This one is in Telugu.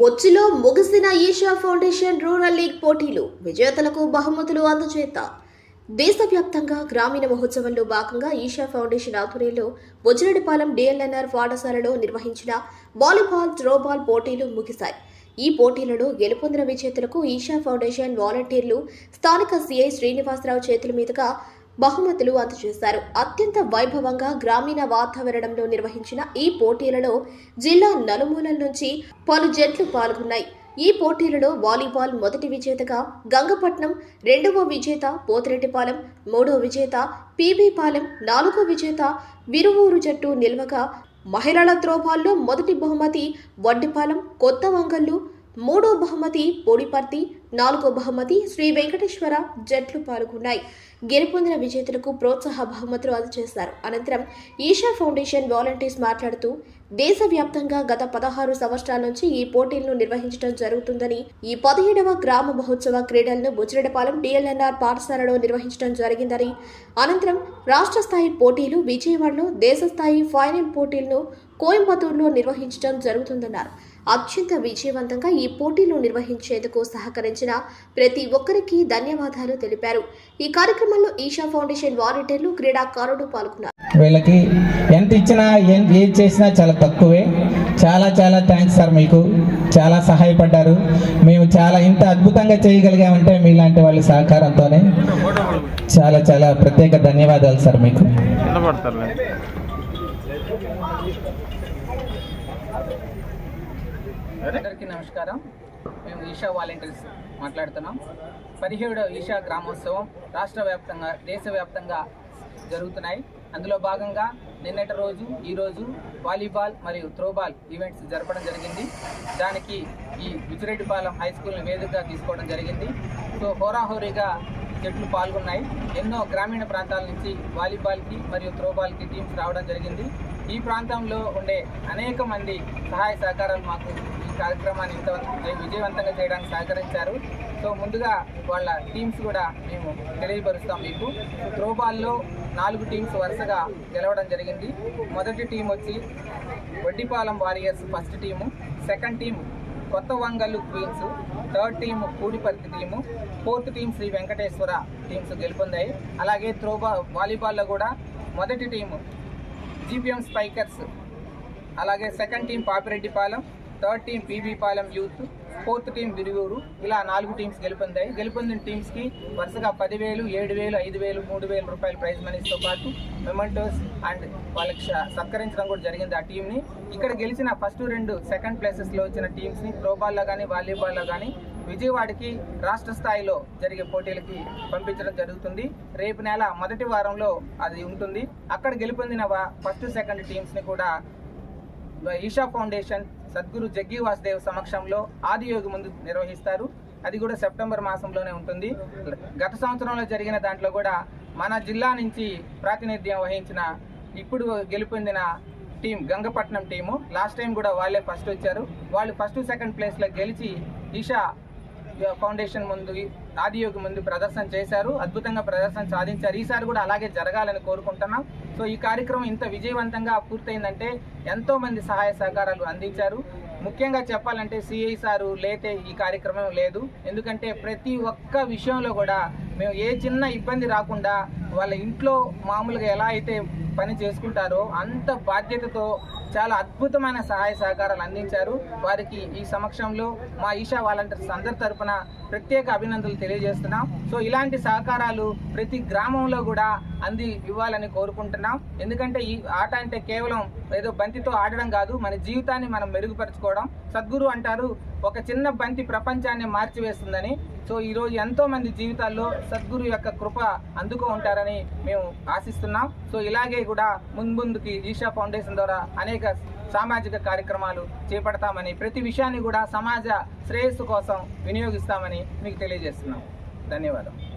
బొచ్చిలో ముగిసిన ఈషా ఫౌండేషన్ రూరల్ లీగ్ పోటీలు విజేతలకు బహుమతులు అందజేత. దేశవ్యాప్తంగా గ్రామీణ మహోత్సవంలో భాగంగా ఈషా ఫౌండేషన్ ఆధ్వర్యంలో బొజ్జిరెడ్డిపాలెం డిఎల్ఎన్ఆర్ పాఠశాలలో నిర్వహించిన వాలీబాల్ త్రోబాల్ పోటీలు ముగిశాయి. ఈ పోటీలలో గెలుపొందిన విజేతలకు ఈషా ఫౌండేషన్ వాలంటీర్లు స్థానిక సిఐ శ్రీనివాసరావు చేతుల మీదుగా బహుమతులు అందజేశారు. అత్యంత వైభవంగా గ్రామీణ వాతావరణంలో నిర్వహించిన ఈ పోటీలలో జిల్లా నలుమూలల నుంచి పలు జట్లు పాల్గొన్నాయి. ఈ పోటీలలో వాలీబాల్ మొదటి విజేతగా గంగపట్నం రెండవ విజేత పోతిరెడ్డిపాలెం మూడవ విజేత పీబీపాలెం నాలుగో విజేత విరువూరు జట్టు నిల్వగా మహిళల త్రోబాల్లో మొదటి బహుమతి వడ్డిపాలెం కొత్త వంగళ్ళు మూడో బహుమతి పోడిపర్తి నాలుగో బహుమతి శ్రీ వెంకటేశ్వర జట్లు పాల్గొన్నాయి. గెలుపొందిన విజేతలకు ప్రోత్సాహ బహుమతులు అందజేశారు. అనంతరం ఈషా ఫౌండేషన్ వాలంటీర్స్ మాట్లాడుతూ దేశవ్యాప్తంగా గత పదహారు సంవత్సరాల నుంచి ఈ పోటీలను నిర్వహించడం జరుగుతుందని ఈ పదిహేడవ గ్రామ మహోత్సవ క్రీడలను బుజ్జిరెడ్డిపాలెం డిఎల్ఎన్ఆర్ పాఠశాలలో నిర్వహించడం జరిగిందని అనంతరం రాష్ట్ర స్థాయి పోటీలు విజయవాడలో దేశ స్థాయి ఫైనల్ పోటీలను కోయంబత్తూరులో నిర్వహించడం జరుగుతుందన్నారు. అత్యంత విజయవంతంగా ఈ పోటీలు నిర్వహించేందుకు సహకరించిన ప్రతి ఒక్కరికి ధన్యవాదాలు తెలిపారు. ఈ కార్యక్రమంలో ఈషా ఫౌండేషన్ వాలంటీర్లు క్రీడాకారులు పాల్గొన్నారు. వీళ్ళకి ఎంత ఇచ్చినా ఏం ఏం చేసినా చాలా తక్కువే. చాలా చాలా థ్యాంక్స్ సార్ మీకు. చాలా సహాయపడ్డారు. మేము చాలా ఇంత అద్భుతంగా చేయగలిగామంటే మీలాంటి వాళ్ళ సహకారంతోనే చాలా చాలా ప్రత్యేక ధన్యవాదాలు సార్ మీకు. అందరికీ నమస్కారం. మేము ఈషా వాలంటీర్స్ మాట్లాడుతున్నాం. పదిహేడు ఈషా గ్రామోత్సవం రాష్ట్ర వ్యాప్తంగా దేశవ్యాప్తంగా జరుగుతున్నాయి. అందులో భాగంగా నిన్నటి రోజు ఈరోజు వాలీబాల్ మరియు త్రోబాల్ ఈవెంట్స్ జరపడం జరిగింది. దానికి ఈ విచిరెడ్డిపాలెం హై స్కూల్ని వేదికగా తీసుకోవడం జరిగింది. సో హోరాహోరీగా జట్లు పాల్గొన్నాయి. ఎన్నో గ్రామీణ ప్రాంతాల నుంచి వాలీబాల్కి మరియు త్రోబాల్కి టీమ్స్ రావడం జరిగింది. ఈ ప్రాంతంలో ఉండే అనేక మంది సహాయ సహకారాలు మాకు కార్యక్రమాన్ని ఇంత విజయవంతంగా చేయడానికి సహకరించారు. సో ముందుగా వాళ్ళ టీమ్స్ కూడా మేము తెలియపరుస్తాం మీకు. త్రోబాల్లో నాలుగు టీమ్స్ వరుసగా గెలవడం జరిగింది. మొదటి టీం వచ్చి Vaddipalem warriors first team second team కొత్త Vangallu queens third team Kudiparthi team fourth team Sri Venkateswara teams గెలుపొందాయి. అలాగే త్రోబాల్ వాలీబాల్లో కూడా మొదటి టీము జీపీఎం స్పైకర్స్ అలాగే second team Papireddipalem third team PB Palem youth fourth team Viruvuru ఇలా నాలుగు టీమ్స్ గెలుపొందాయి. గెలుపొందిన టీమ్స్కి వరుసగా పదివేలు ఏడు వేలు ఐదు వేలు మూడు వేల రూపాయల ప్రైజ్ మనీస్తో పాటు మెమెంటోస్ అండ్ వాళ్ళకి సత్కరించడం కూడా జరిగింది ఆ టీంని ఇక్కడ గెలిచిన ఫస్ట్ రెండు సెకండ్ ప్లేసెస్లో వచ్చిన టీమ్స్ని త్రోబాల్లో కానీ వాలీబాల్లో కానీ విజయవాడకి రాష్ట్ర స్థాయిలో జరిగే పోటీలకి పంపించడం జరుగుతుంది. రేపు నెల మొదటి వారంలో అది ఉంటుంది. అక్కడ గెలుపొందిన ఫస్ట్ సెకండ్ టీమ్స్ని కూడా ఈషా ఫౌండేషన్ సద్గురు జగ్గి వాసుదేవ్ సమక్షంలో ఆదియోగి ముందు నిర్వహిస్తారు. అది కూడా సెప్టెంబర్ మాసంలోనే ఉంటుంది. గత సంవత్సరంలో జరిగిన దాంట్లో కూడా మన జిల్లా నుంచి ప్రాతినిధ్యం వహించిన ఇప్పుడు గెలుపొందిన team Gangapatnam team last time కూడా వాళ్ళే ఫస్ట్ వచ్చారు. వాళ్ళు ఫస్ట్ సెకండ్ ప్లేస్లో గెలిచి ఈషా ఫౌండేషన్ ముందు ఆదియోగి ముందు ప్రదర్శన చేశారు అద్భుతంగా ప్రదర్శన సాధించారు. ఈసారి కూడా అలాగే జరగాలని కోరుకుంటున్నాం. సో ఈ కార్యక్రమం ఇంత విజయవంతంగా పూర్తయిందంటే ఎంతో మంది సహాయ సహకారాలు అందించారు. ముఖ్యంగా చెప్పాలంటే సిఐ సారు లేతే ఈ కార్యక్రమం లేదు. ఎందుకంటే ప్రతి ఒక్క విషయంలో కూడా మేము ఏ చిన్న ఇబ్బంది రాకుండా వాళ్ళ ఇంట్లో మామూలుగా ఎలా అయితే పని చేసుకుంటారో అంత బాధ్యతతో చాలా అద్భుతమైన సహాయ సహకారాలు అందించారు. వారికి ఈ సమక్షంలో మా ఈషా వాలంటీర్స్ అందరి తరఫున ప్రత్యేక అభినందనలు తెలియజేస్తున్నాం. సో ఇలాంటి సహకారాలు ప్రతి గ్రామంలో కూడా అంది ఇవ్వాలని కోరుకుంటున్నాం. ఎందుకంటే ఈ ఆట అంటే కేవలం ఏదో బంతితో ఆడడం కాదు మన జీవితాన్ని మనం మెరుగుపరచుకోవడం. సద్గురు అంటారు ఒక చిన్న బంతి ప్రపంచాన్ని మార్చివేస్తుందని. సో ఈరోజు ఎంతో మంది జీవితాల్లో సద్గురు యొక్క కృప అందుకో చేస్తారని మేము ఆశిస్తున్నాం. సో ఇలాగే కూడా ముందుకి ఈషా ఫౌండేషన్ ద్వారా అనేక సామాజిక కార్యక్రమాలు చేపడతామని ప్రతి విషయాన్ని కూడా సమాజ శ్రేయస్సు కోసం వినియోగిస్తామని మీకు తెలియజేస్తున్నాం. ధన్యవాదాలు